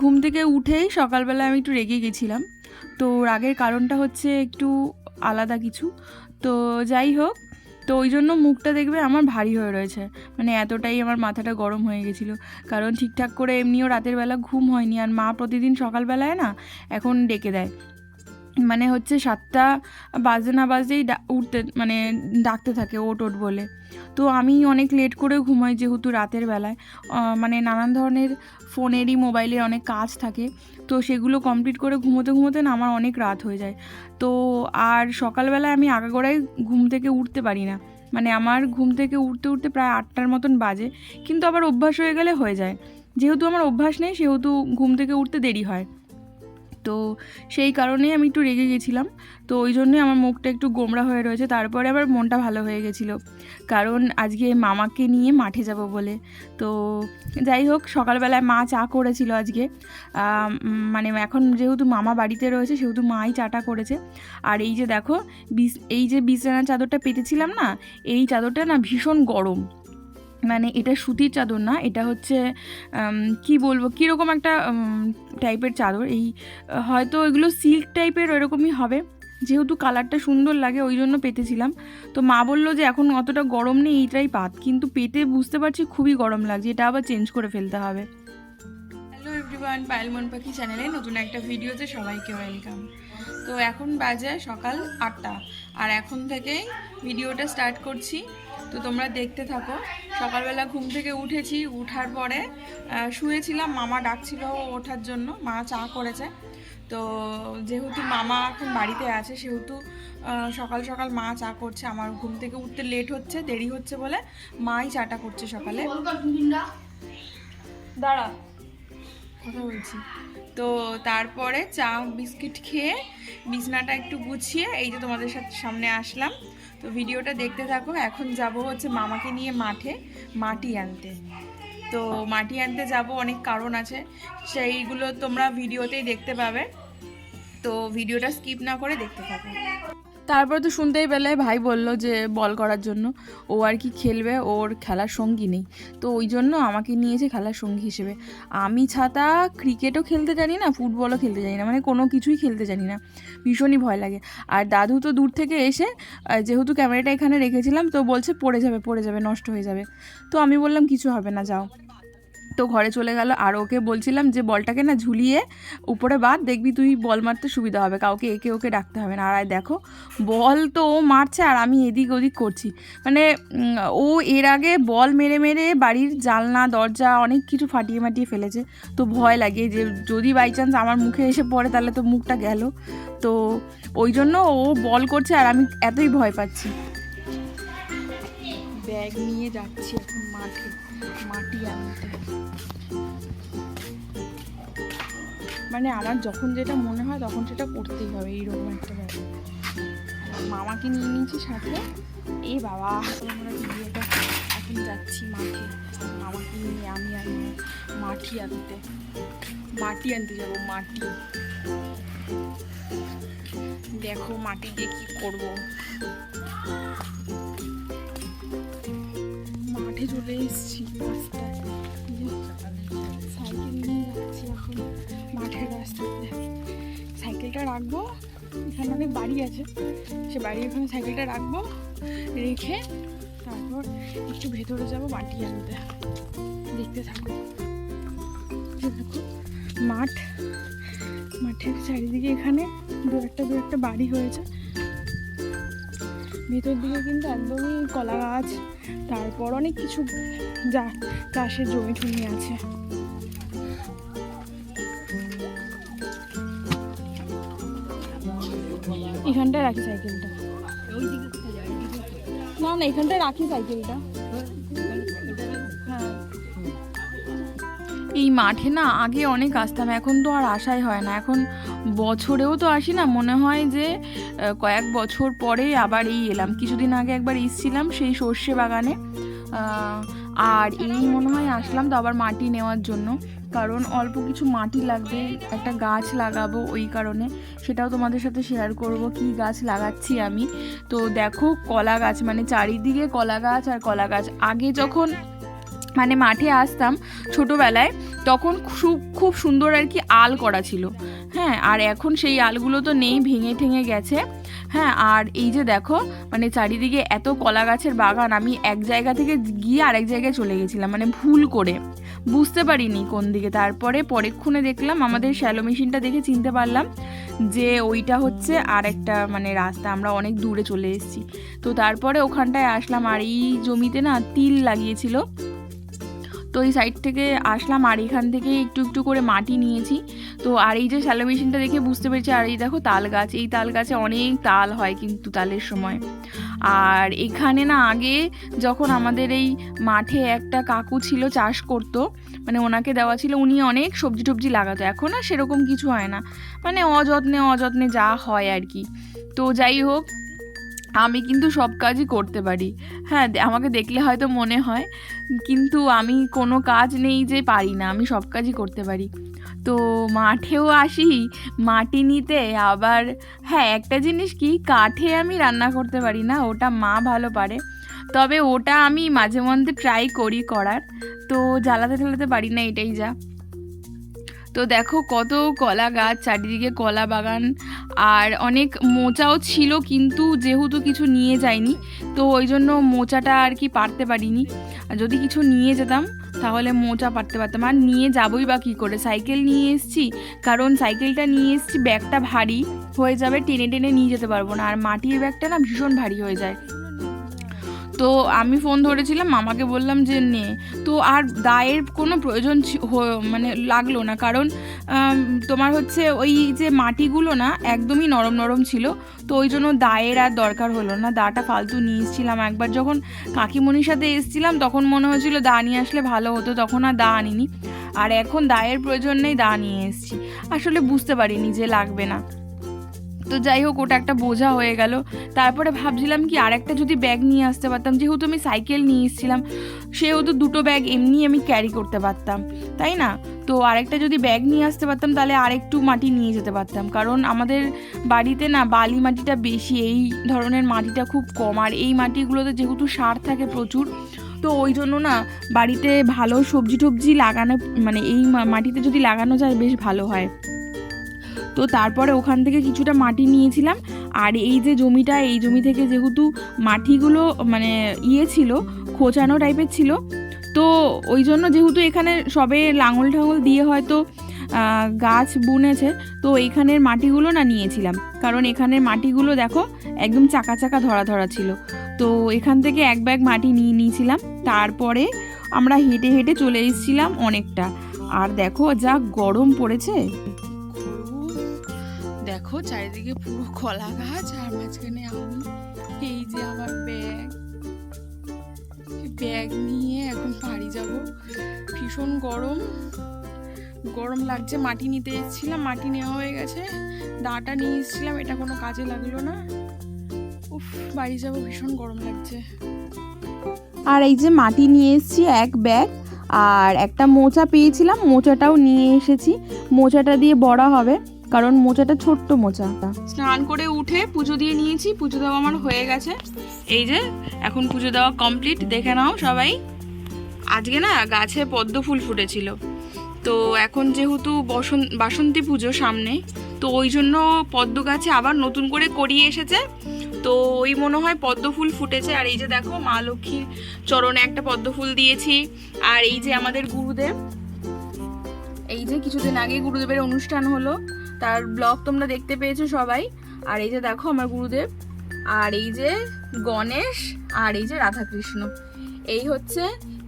ঘুম থেকে উঠেই সকালবেলা আমি একটু রেগে গেছিলাম। তো রাগের কারণটা হচ্ছে একটু আলাদা কিছু। তো যাই হোক, তো ওই জন্য মুখটা দেখবে আমার ভারী হয়ে রয়েছে। মানে এতটাই আমার মাথাটা গরম হয়ে গেছিল। কারণ ঠিকঠাক করে এমনিও রাতের বেলা ঘুম হয়নি। আর মা প্রতিদিন সকালবেলায় না এখন ডেকে দেয়। মানে হচ্ছে সাতটা বাজে না বাজেই উঠতে মানে ডাকতে থাকে ওট ওট বলে। তো আমি অনেক লেট করে ঘুমাই যেহেতু রাতের বেলায়। মানে নানান ধরনের ফোনেরই, মোবাইলের অনেক কাজ থাকে। তো সেগুলো কমপ্লিট করে ঘুমোতে ঘুমোতে না আমার অনেক রাত হয়ে যায়। তো আর সকালবেলায় আমি আগাগোড়াই ঘুম থেকে উঠতে পারি না। মানে আমার ঘুম থেকে উঠতে উঠতে প্রায় আটটার মতন বাজে। কিন্তু আবার অভ্যাস হয়ে গেলে হয়ে যায়। যেহেতু আমার অভ্যাস নেই, সেহেতু ঘুম থেকে উঠতে দেরি হয়। তো সেই কারণেই আমি একটু রেগে গেছিলাম। তো ওই জন্যই আমার মুখটা একটু গোমড়া হয়ে রয়েছে। তারপরে আবার মনটা ভালো হয়ে গেছিল। কারণ আজকে মামাকে নিয়ে মাঠে যাব বলে। তো যাই হোক, সকালবেলায় মা চা করেছিল আজকে। মানে এখন যেহেতু মামা বাড়িতে রয়েছে, সেহেতু মাই চাটা করেছে। আর এই যে দেখো এই যে বিছানার চাদরটা পেতেছিলাম না, এই চাদরটা না ভীষণ গরম। মানে এটা সুতির চাদর না, এটা হচ্ছে কি বলব, কীরকম একটা টাইপের চাদর। এই, হয়তো এগুলো সিল্ক টাইপের এরকমই হবে। যেহেতু কালারটা সুন্দর লাগে, ওই জন্য পেতেছিলাম। তো মা বলল যে, এখন অতটা গরম নেই, এইটাই পাত। কিন্তু পেতে বুঝতে পারছি খুবই গরম লাগছে, এটা আবার চেঞ্জ করে ফেলতে হবে। হ্যালো এভরিওয়ান পায়েল মন পাখি চ্যানেলে নতুন একটা ভিডিওতে সবাইকে ওয়েলকাম তো এখন বাজে সকাল আটটা। আর এখন থেকেই ভিডিওটা স্টার্ট করছি। তো তোমরা দেখতে থাকো। সকালবেলা ঘুম থেকে উঠেছি, উঠার পরে শুয়েছিলাম, মামা ডাকছিল ওঠার জন্য, মা চা করেছে। তো যেহেতু মামা এখন বাড়িতে আছে, সেহেতু সকাল সকাল মা চা করছে। আমার ঘুম থেকে উঠতে লেট হচ্ছে, দেরি হচ্ছে বলে মাই চাটা করছে সকালে। দাঁড়া। কথা বলছি। তো তারপরে চা, বিস্কিট খেয়ে বিছনাটা একটু গুছিয়ে এই যে তোমাদের সাথে সামনে আসলাম। তো ভিডিওটা দেখতে থাকো, এখন যাব হচ্ছে মামাকে নিয়ে মাঠে মাটি আনতে। তো মাটি আনতে যাব, অনেক কারণ আছে, সেইগুলো তোমরা ভিডিওতেই দেখতে পাবে। তো ভিডিওটা স্কিপ না করে দেখতে থাকো তারপরে তো শুনতেই পেলে, ভাই বলল যে বল করার জন্য। ও আর কি খেলবে, ওর খেলার সঙ্গী নেই। তো ওই জন্য আমাকে নিয়েছে খেলার সঙ্গী হিসেবে। আমি ছাতা ক্রিকেটও খেলতে জানি না, ফুটবলও খেলতে জানি না মানে কোনো কিছুই খেলতে জানি না। ভীষণই ভয় লাগে। আর দাদু তো দূর থেকে এসে যেহেতু ক্যামেরাটা এখানে রেখেছিলাম, তো বলছে পড়ে যাবে পড়ে যাবে, নষ্ট হয়ে যাবে। তো আমি বললাম, কিছু হবে না, যাও। তো ঘরে চলে গেল। আর ওকে বলছিলাম যে, বলটাকে না ঝুলিয়ে উপরে বাদ দেখবি তুই বল মারতে সুবিধা হবে। কাউকে একে ওকে ডাকতে হবে না। আর দেখো, বল তো ও মারছে আর আমি এদিক ওদিক করছি। মানে ও এর আগে বল মেরে মেরে বাড়ির জালনা দরজা অনেক কিছু ফাটিয়ে মাটিয়ে ফেলেছে। তো ভয় লাগে যে, যদি বাই চান্স আমার মুখে এসে পড়ে, তাহলে তো মুখটা গেল। তো ওই জন্য ও বল করছে আর আমি এতই ভয় পাচ্ছি। ব্যাগ নিয়ে যাচ্ছি এখন মাঠে। মাটি আনতে মানে আমার যখন যেটা মনে হয় তখন সেটা করতেই হবে, এইরকম একটা ব্যাপার। মামাকে নিয়ে নিয়েছি সাথে। এই বাবা, আমরা ভিডিওটা এখন যাচ্ছি মাঠে। মামাকে নিয়ে আমি আর মাটি আনতে মাটি আনতে যাব, মাটি। দেখো মাটি দিয়ে কি করব। মাঠে চলে এসেছি সাইকেল নিয়ে যাচ্ছি এখন, মাঠের রাস্তাতে সাইকেলটা রাখব, এখানে অনেক বাড়ি আছে। সে বাড়ির ওখানে সাইকেলটা রাখব, রেখে তারপর একটু ভেতরে যাব মাটি আনতে। দেখতে থাকো এই দেখো, মাঠ। মাঠের চারিদিকে এখানে দু একটা দু একটা বাড়ি হয়েছে। ভেতর দিকে কিন্তু একদমই কলা গাছ তারপর অনেক কিছু যা চাষের জমি টমি আছে। এখানটায় রাখি সাইকেলটা। না না, এখানটায় রাখি সাইকেলটা। এই মাঠে না আগে অনেক আসতাম, এখন তো আর আসাই হয় না। এখন বছরেও তো আসি না, মনে হয় যে কয়েক বছর পরে আবার এই এলাম। কিছুদিন আগে একবার এসছিলাম সেই সর্ষে বাগানে আর এই মনে হয় আসলাম তো আবার মাটি নেওয়ার জন্য। কারণ অল্প কিছু মাটি লাগবে, একটা গাছ লাগাবো ওই কারণে। সেটাও তোমাদের সাথে শেয়ার করব, কি গাছ লাগাচ্ছি আমি। তো দেখো, কলা গাছ মানে চারিদিকে কলা গাছ আর কলা গাছ। আগে যখন মানে মাঠে আসতাম ছোটোবেলায়, তখন খুব খুব সুন্দর আর কি আল করা ছিল। হ্যাঁ আর এখন সেই আলগুলো তো নেই, ভেঙে ঠেঙে গেছে। হ্যাঁ আর এই যে দেখো মানে চারিদিকে এত কলা গাছের বাগান, আমি এক জায়গা থেকে গিয়ে আরেক জায়গায় চলে গেছিলাম মানে ভুল করে। বুঝতে পারিনি কোন দিকে। তারপরে পরেক্ষণে দেখলাম, আমাদের শ্যালো মেশিনটা দেখে চিনতে পারলাম যে ওইটা হচ্ছে আর একটা মানে রাস্তা, আমরা অনেক দূরে চলে এসেছি। তো তারপরে ওখানটায় আসলাম, আর এই জমিতে না তিল লাগিয়েছিল। তো এই সাইড থেকে আসলাম আর এখান থেকে একটু একটু করে মাটি নিয়েছি। তো আর এই যে শ্যালো মেশিনটা দেখে বুঝতে পেরেছি, আর এই দেখো তাল গাছ, এই তাল গাছে অনেক তাল হয় কিন্তু তালের সময়। আর এখানে না আগে যখন আমাদের এই মাঠে একটা কাকু ছিল চাষ করতো মানে ওনাকে দেওয়া ছিল, উনি অনেক সবজি টবজি লাগাতো। এখন আর সেরকম কিছু হয় না। মানে অযত্নে অযত্নে যা হয় আর কি। তো যাই হোক আমি কিন্তু সব কাজই করতে পারি। হ্যাঁ আমাকে দেখলে হয়তো মনে হয়, কিন্তু আমি কোনো কাজ নেই যে পারি না, আমি সব কাজই করতে পারি। তো মাঠেও আসি, মাটি নিতে, আবার হ্যাঁ একটা জিনিস কি, কাঠে আমি রান্না করতে পারি না, ওটা মা ভালো পারে। তবে ওটা আমি মাঝে মধ্যে ট্রাই করি করার, তো জ্বালাতে ঠালাতে পারি না, এটাই যা। তো দেখো কত কলা গাছ, চারিদিকে কলা বাগান আর অনেক মোচাও ছিল কিন্তু যেহেতু কিছু নিয়ে যায়নি তো ওই জন্য মোচাটা আর কি পারতে পারিনি। যদি কিছু নিয়ে যেতাম, তাহলে মোচা পারতে পারতাম। আর নিয়ে যাবই বা কী করে? সাইকেল নিয়ে এসছি, কারণ সাইকেলটা নিয়ে এসেছি, ব্যাগটা ভারী হয়ে যাবে, টেনে টেনে নিয়ে যেতে পারব না। আর মাটির ব্যাগটা না ভীষণ ভারী হয়ে যায়। তো আমি ফোন ধরেছিলাম, মামাকে বললাম যে, নে। তো আর দায়ের কোনো প্রয়োজন মানে লাগল না। কারণ তোমার হচ্ছে ওই যে মাটিগুলো না, একদমই নরম নরম ছিল। তো ওই জন্য দায়ের আর দরকার হলো না। দাটা ফালতু নিয়ে এসেছিলাম একবার। যখন কাকিমণির সাথে এসেছিলাম, তখন মনে হয়েছিল দা নিয়ে আসলে ভালো হতো। তখন আর দা আনিনি। আর এখন দায়ের প্রয়োজন নেই, দা নিয়ে এসেছি। আসলে বুঝতে পারিনি যে লাগবে না। তো যাই হোক, ওটা একটা বোঝা হয়ে গেল। তারপরে ভাবছিলাম কি আরেকটা যদি ব্যাগ নিয়ে আসতে পারতাম। যেহেতু আমি সাইকেল নিয়ে এসেছিলাম, সেহেতু দুটো ব্যাগ এমনি আমি ক্যারি করতে পারতাম, তাই না? তো আরেকটা যদি ব্যাগ নিয়ে আসতে পারতাম, তাহলে আরেকটু মাটি নিয়ে যেতে পারতাম। কারণ আমাদের বাড়িতে না, বালি মাটিটা বেশি, এই ধরনের মাটিটা খুব কম। আর এই মাটিগুলোতে যেহেতু সার থাকে প্রচুর, তো ওই জন্য না বাড়িতে ভালো সবজি টবজি লাগানো মানে এই মাটিতে যদি লাগানো যায়, বেশ ভালো হয়। তো তারপরে ওখান থেকে কিছুটা মাটি নিয়েছিলাম। আর এই যে জমিটা, এই জমি থেকে যেহেতু মাটিগুলো মানে ইয়ে ছিল, খোঁচানো টাইপের ছিল, তো ওই জন্য যেহেতু এখানে সবে লাঙল ঠাঙল দিয়ে হয়তো গাছ বুনেছে, তো এইখানের মাটিগুলো না নিয়েছিলাম। কারণ এখানের মাটিগুলো দেখো, একদম চাকা চাকা ধরা ধরা ছিল। তো এখান থেকে এক ব্যাগ মাটি নিয়ে নিয়েছিলাম। তারপরে আমরা হেঁটে হেঁটে চলে এসেছিলাম অনেকটা। আর দেখো, যা গরম পড়েছে। দেখো, চারিদিকে পুরো কলা গাছ আর মাঝখানে আমি। এই যে আমার ব্যাগ। ব্যাগ নিয়ে এখন বাড়ি যাব। ভীষণ গরম। গরম লাগছে, মাটি নিতে এসেছিলাম, মাটি নেওয়া হয়ে গেছে। দাঁটা নিয়ে এসেছিলাম, এটা কোনো কাজে লাগল না। উফ, বাড়ি যাব, ভীষণ গরম লাগছে। আর এই যে মাটি নিয়ে এসেছি, এক ব্যাগ। আর একটা মোচা পেয়েছিলাম, মোচাটাও নিয়ে এসেছি। মোচাটা দিয়ে বড়া হবে। কারণ মোচাটা ছোট্ট মোচা। স্নান করে উঠে পুজো দিয়ে নিয়েছি, পুজো দেওয়া আমার হয়ে গেছে। এই যে, এখন পুজো দেওয়া কমপ্লিট দেখে নাও সবাই। আজকে না গাছে পদ্ম ফুল ফুটেছিল। তো এখন যেহেতু বসন্ত বাসন্তী পুজো সামনে, তো ওই জন্য পদ্ম গাছে আবার নতুন করে করিয়ে এসেছে। তো ওই মনে হয় পদ্ম ফুল ফুটেছে। আর এই যে দেখো, মা লক্ষ্মীর চরণে একটা পদ্ম ফুল দিয়েছি। আর এই যে আমাদের গুরুদেব, এই যে কিছুদিন আগে গুরুদেবের অনুষ্ঠান হলো। তার ব্লগ তোমরা দেখতে পেয়েছ সবাই। আর এই যে দেখো আমার গুরুদেব, আর এই যে গণেশ, আর এই যে রাধাকৃষ্ণ। এই হচ্ছে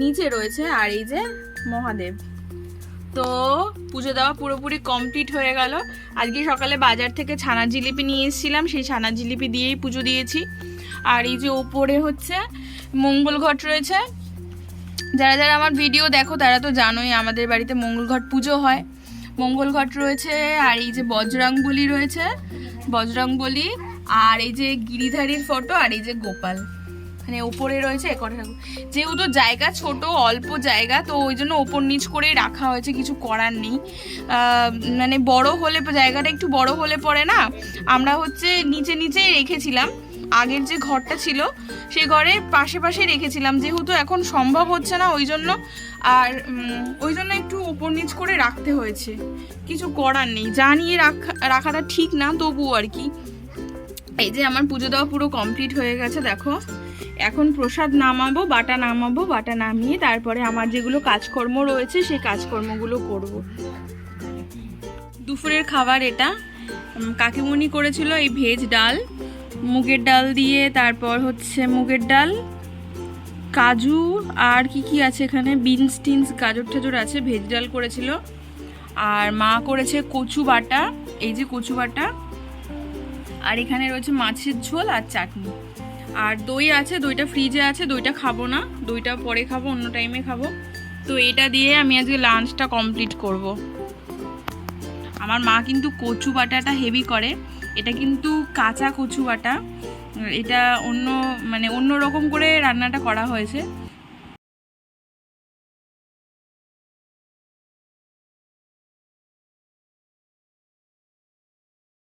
নিচে রয়েছে আর এই যে মহাদেব। তো পুজো দেওয়া পুরোপুরি কমপ্লিট হয়ে গেল। আজকে সকালে বাজার থেকে ছানা জিলিপি নিয়ে এসেছিলাম, সেই ছানা জিলিপি দিয়েই পুজো দিয়েছি। আর এই যে ওপরে হচ্ছে মঙ্গল ঘট রয়েছে। যারা যারা আমার ভিডিও দেখো, তারা তো জানোই আমাদের বাড়িতে মঙ্গল ঘট পুজো হয়। মঙ্গল ঘট রয়েছে, আর এই যে বজরং বলি রয়েছে বজরং বলি আর এই যে গিরিধারীর ফটো আর এই যে গোপাল। মানে ওপরে রয়েছে এ কটা ঠাকুর যেহেতু জায়গা ছোট, অল্প জায়গা, তো ওই জন্য ওপর নিচ করেই রাখা হয়েছে, কিছু করার নেই। মানে বড় হলে, জায়গাটা একটু বড় হলে পরে না, আমরা হচ্ছে নিচে নিচেই রেখেছিলাম। আগের যে ঘরটা ছিল সেই ঘরে পাশে পাশে রেখেছিলাম। যেহেতু এখন সম্ভব হচ্ছে না ওই জন্য আর ওই জন্য একটু উপর নিচ করে রাখতে হয়েছে। কিছু করার নেই। জানিয়ে রাখা রাখাটা ঠিক না তবুও আর কি। এই যে আমার পুজো দেওয়া পুরো কমপ্লিট হয়ে গেছে দেখো। এখন প্রসাদ নামাবো বাটা নামাবো বাটা নামিয়ে তারপরে আমার যেগুলো কাজকর্ম রয়েছে সেই কাজকর্মগুলো করব। দুপুরের খাবার এটা। উম, কাকিমুনি করেছিল এই ভেজ ডাল। মুগের ডাল দিয়ে, তারপর হচ্ছে মুগের ডাল, কাজু, আর কি কি আছে এখানে? বিনস টিনস, গাজর টাজর আছে, ভেজ ডাল করেছিল। আর মা করেছে কচু বাটা, এই যে কচু বাটা। আর এখানে রয়েছে মাছের ঝোল আর চাটনি। আর দই আছে, দইটা ফ্রিজে আছে, দইটা খাব না। দইটা পরে খাব, অন্য টাইমে খাব। তো এটা দিয়ে আমি আজকে লাঞ্চটা কমপ্লিট করব। আমার মা কিন্তু কচু বাটাটা হেভি করে। এটা কিন্তু কাঁচা কচু বাটা এটা অন্য মানে অন্য রকম করে রান্নাটা করা হয়েছে।